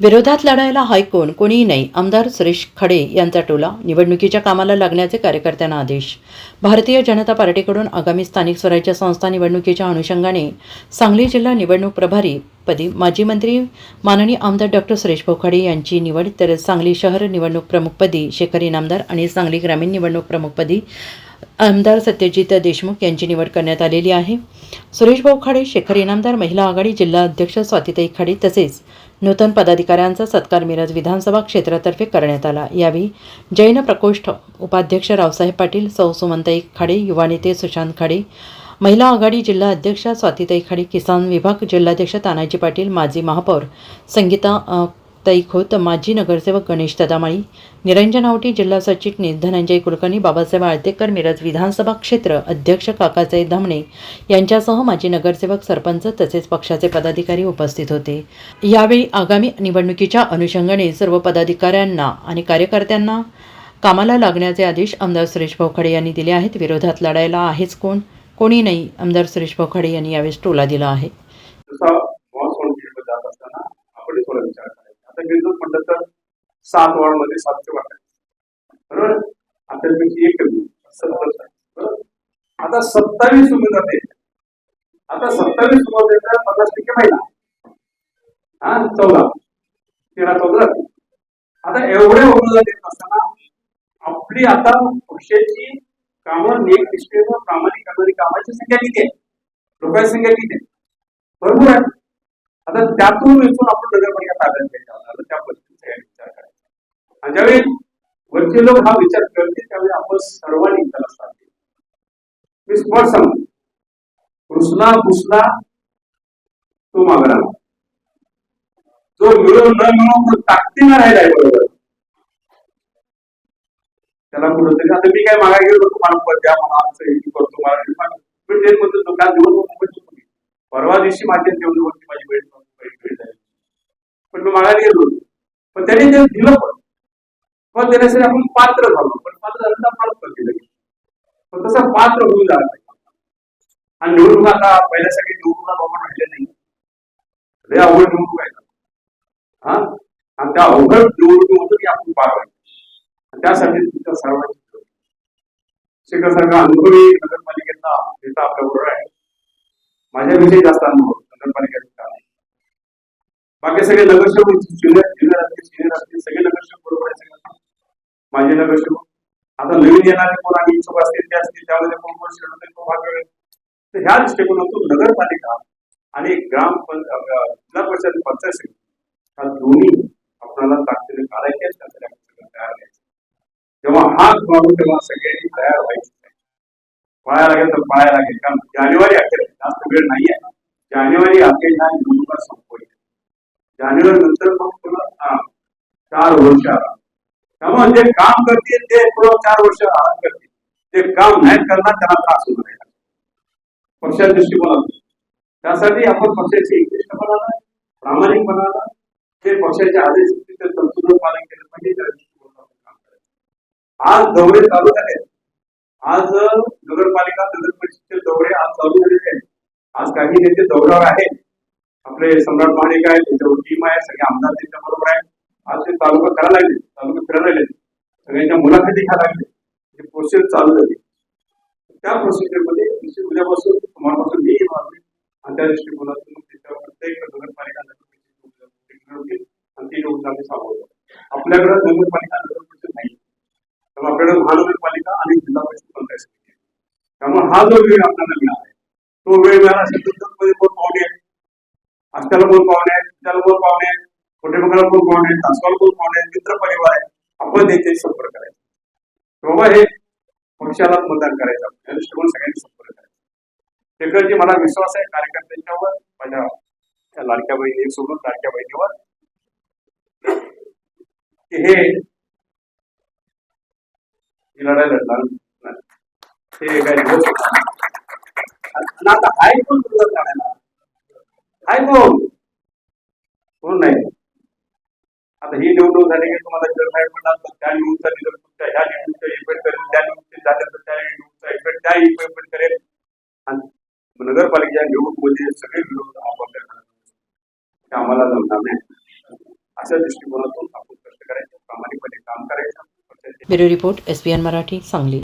विरोधात लढायला हायकोण कोणीही नाही. आमदार सुरेश खडे यांचा टोला निवडणुकीच्या कामाला लागण्याचे कार्यकर्त्यांना आदेश. भारतीय जनता पार्टीकडून आगामी स्थानिक स्वराज्य संस्था निवडणुकीच्या अनुषंगाने सांगली जिल्हा निवडणूक प्रभारी पदी माजी मंत्री माननीय आमदार डॉक्टर सुरेश पोखाडे यांची निवड तर सांगली शहर निवडणूक प्रमुखपदी शेखर इनामदार आणि सांगली ग्रामीण निवडणूक प्रमुखपदी आमदार सत्यजित देशमुख यांची निवड करण्यात आलेली आहे. सुरेश भाऊ खाडे शेखर इनामदार महिला आघाडी जिल्हा अध्यक्ष स्वातीताई खाडे तसेच नूतन पदाधिकाऱ्यांचा सत्कार मिरज विधानसभा क्षेत्रातर्फे करण्यात आला. यावेळी जैन प्रकोष्ठ उपाध्यक्ष रावसाहेब पाटील सौ सुमंताई खाडे युवा नेते सुशांत खाडे महिला आघाडी जिल्हा अध्यक्षा स्वातीताई खाडे किसान विभाग जिल्हाध्यक्ष तानाजी पाटील माजी महापौर संगीता ताई खोत माजी नगरसेवक गणेश तदामाळी निरंजन आवटी जिल्हा सचिटणीस धनंजय कुलकर्णी बाबासाहेब आळतेकर मिरज विधानसभा क्षेत्र अध्यक्ष काकासाहेब धामणे यांच्यासह माजी नगरसेवक सरपंच तसेच पक्षाचे पदाधिकारी उपस्थित होते. यावेळी आगामी निवडणुकीच्या अनुषंगाने सर्व पदाधिकाऱ्यांना आणि कार्यकर्त्यांना कामाला लागण्याचे आदेश आमदार सुरेश भाऊखडे यांनी दिले आहेत. विरोधात लढायला आहेच कोण? कोणी नाही? आमदार सुरेश भाऊखडे यांनी यावेळेस टोला दिला आहे जसा मॉन्सून फील्ड जात असताना आपण थोडा विचार करायचा आता बिंदू म्हटलं तर सात वॉर्डमध्ये सातशे वाटा. बरोबर? आता पैकी एक सत्तर आता सत्तावीस उमेदवार आहेत. आता सत्तावीस उमेदवार पन्नास टक्के महिला. हा? चौदा. तेरा चौदा. आता एवढे उमेदवार देत असताना आपली आता पक्षाची कामं नियमनिष्ठेनं प्रामाणिक करणारी कामाची संख्या किती आहे? लोकांची संख्या किती आहे? बरोबर आहे. आता त्यातून इथून आपण नगरपालिका ताब्यात घ्यायचा त्या पद्धती आणि ज्यावेळी वरचे लोक हा विचार करते त्यावेळी आपण सर्वांनी त्याला साथ मी स्पष्ट सांगतो. कृष्णा घुसला तो मागणार जो मिळून न मिळून तो ताकदीनं आहे बरोबर. त्याला कुठंतरी आता मी काय मागा गेलो तुम्हाला पद द्या मला आमचं हे करतो मला हे मागा. मी म्हणतो तो काल दिवस मुंबईत परवा दिवशी माझ्या जेवणावरती माझी भेट भेट झाली पण मी मागायला गेलो होतो. पण त्याने ते दिलं पण. पण देण्यासाठी आपण पात्र झालो. पण पात्र झालं तर आपल्याला पद दिलं पण तसं पात्र होऊन झालं पाहिजे. आणि निवडणूक आता पहिल्यासाठी निवडणुका बाबा राहिले नाही. लय अवघड निवडणूक आहे. हा? आणि त्या अवघड निवडणुकीमधून आपण पार पाहिजे त्यासाठी तुमच्या सर्वांची गरज अनुभवी नगरपालिकेचा नेता आपल्या बरोबर आहे. माझ्याविषयी जास्त अनुभव नगरपालिकेचा. काम बाकी सगळे नगरसेवक ज्युनियर ज्युनियर असतील सिनियर असतील सगळे नगरसेवक बरोबर आहे सगळे माझे नगरसेवक आता नवीन येणारे कोण आणि इच्छुक असतील ते असतील त्यामध्ये कोण कोण शेड्यूल तो भाग वेगळे तर ह्या दृष्टिकोनातून नगरपालिका आणि ग्राम जिल्हा परिषद पंचायत समिती ह्या दोन्ही आपल्याला ताकदीने काढायचे तयार व्हायचे जेव्हा हात मारून तेव्हा सगळ्यांनी तयार व्हायचे पाया लागेल तर पाया लागेल. कारण जानेवारी अखेर जास्त वेळ नाही आहे जानेवारी अखेर ह्या निवडणुका संपवायच्या जानेवारी नंतर मग पुन्हा चार वर्ष आला त्यामुळे जे काम करतील ते पुढं चार वर्ष आराम करतील. ते काम नाही करणार त्यांना त्रास होणार आहे. पक्षाच्या दृष्टिकोनातून. त्यासाठी आपण पक्षाची एकनिष्ठपणाला प्रामाणिकपणाला ते पक्षाचे आदेश असतील ते पालन केलं पाहिजे त्या दृष्टिकोनातून काम करायचं. आज दौरे चालू झाले आज नगरपालिका नगर परिषदेचे दौरे आज चालू झालेले आहेत. आज काही नेते दौऱ्यावर आहेत. आपले सम्राट महाडिक आहेत त्यांच्यावर टीम आहे सगळे आमदार त्यांच्या बरोबर आहे आज ते तालुका करायला लागले. तालुका फिरायला लागले. सगळ्यांच्या मुलाखती घ्यायला लागले. हे प्रोसेस चालू झाली. त्या प्रोसिजरमध्ये निश्चित उद्यापासून तुम्हापासून मी येणार आणि त्या दृष्टिकोनातून त्याच्या प्रत्येक नगरपालिका नगर आणि ती योजना आम्ही सांभाळतो आपल्याकडे नगरपालिका नगरपरिषद नाही. त्यामुळे आपल्याकडे महानगरपालिका आणि जिल्हा परिषद पंचायत समिती त्यामुळे हा जो वेळ आपल्याला मिळाला आहे तो वेळ मिळाला असेल तर त्यामध्ये कोण पाहुणे आहेत आजकाल कोण पाहुणे आहेत त्याला कोण पाहुणे आहेत छोटे मगला कोण आहेत तासगाव कोण आहेत मित्र परिवार आहे आपण त्यांच्याशी संपर्क करायचा. बाबा हे पक्षाला मतदान करायचं आपण. सगळ्यांनी संपर्क करायचा. शेखरजी मला विश्वास आहे कार्यकर्त्यांच्यावर माझ्या त्या लाडक्या बहिणी सोडून लाडक्या बहिणीवर. हे ही लढाई लढणार हे काय दिवस आता हाय कोण हाय कोण नाही आता झाले की तुम्हाला जर नाही पडला तर त्या न्यूजचा रिझल्ट तुमच्या ह्या न्यूजचा इफेक्ट करेल त्या निवडणुकीत झाले तर त्या न्यूजचा इफेक्ट त्या इफेक्ट करेल. आणि नगरपालिकेच्या निवडणुकीमध्ये सगळे विरोध आपापल्या घरात. आम्हाला जमणार नाही. अशा दृष्टिकोनातून आपण कष्ट करायचं प्रामाणिकपणे काम करायचं. Bureau report S Marathi Sangli.